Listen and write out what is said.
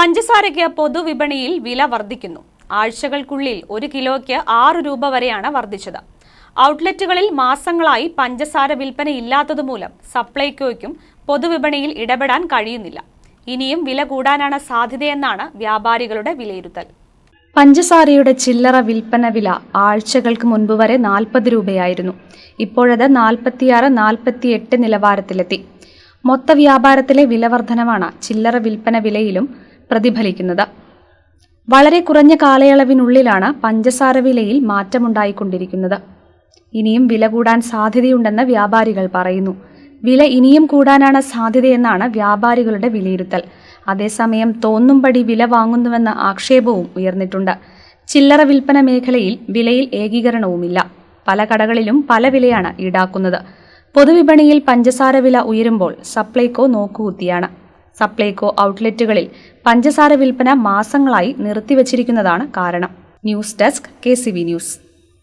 പഞ്ചസാരയ്ക്ക് പൊതുവിപണിയിൽ വില വർദ്ധിക്കുന്നു. ആഴ്ചകൾക്കുള്ളിൽ ഒരു കിലോയ്ക്ക് ആറ് രൂപ വരെയാണ് വർദ്ധിച്ചത്. ഔട്ട്ലെറ്റുകളിൽ മാസങ്ങളായി പഞ്ചസാര വിൽപ്പന ഇല്ലാത്തതുമൂലം സപ്ലൈകോയ്ക്കും പൊതുവിപണിയിൽ ഇടപെടാൻ കഴിയുന്നില്ല. ഇനിയും വില കൂടാനാണ് സാധ്യതയെന്നാണ് വ്യാപാരികളുടെ വിലയിരുത്തൽ. പഞ്ചസാരയുടെ ചില്ലറ വിൽപ്പന വില ആഴ്ചകൾക്ക് മുൻപ് വരെ നാൽപ്പത് രൂപയായിരുന്നു. ഇപ്പോഴത് നാൽപ്പത്തിയാറ് നാൽപ്പത്തിയെട്ട് നിലവാരത്തിലെത്തി. മൊത്ത വ്യാപാരത്തിലെ വിലവർധനവാണ് ചില്ലറ വിൽപ്പന വിലയിലും പ്രതിഫലിക്കുന്നത്. വളരെ കുറഞ്ഞ കാലയളവിനുള്ളിലാണ് പഞ്ചസാര വിലയിൽ മാറ്റമുണ്ടായിക്കൊണ്ടിരിക്കുന്നത്. ഇനിയും വില കൂടാൻ സാധ്യതയുണ്ടെന്ന് വ്യാപാരികൾ പറയുന്നു. വില ഇനിയും കൂടാനാണ് സാധ്യതയെന്നാണ് വ്യാപാരികളുടെ വിലയിരുത്തൽ. അതേസമയം തോന്നുംപടി വില വാങ്ങുന്നുവെന്ന ആക്ഷേപവും ഉയർന്നിട്ടുണ്ട്. ചില്ലറ വിൽപ്പന മേഖലയിൽ വിലയിൽ ഏകീകരണവുമില്ല. പല കടകളിലും പല വിലയാണ് ഈടാക്കുന്നത്. പൊതുവിപണിയിൽ പഞ്ചസാര വില ഉയരുമ്പോൾ സപ്ലൈകോ നോക്കുകുത്തിയാണ്. സപ്ലൈകോ ഔട്ട്ലെറ്റുകളിൽ പഞ്ചസാര വിൽപ്പന മാസങ്ങളായി നിർത്തിവച്ചിരിക്കുന്നതാണ് കാരണം. News desk K news.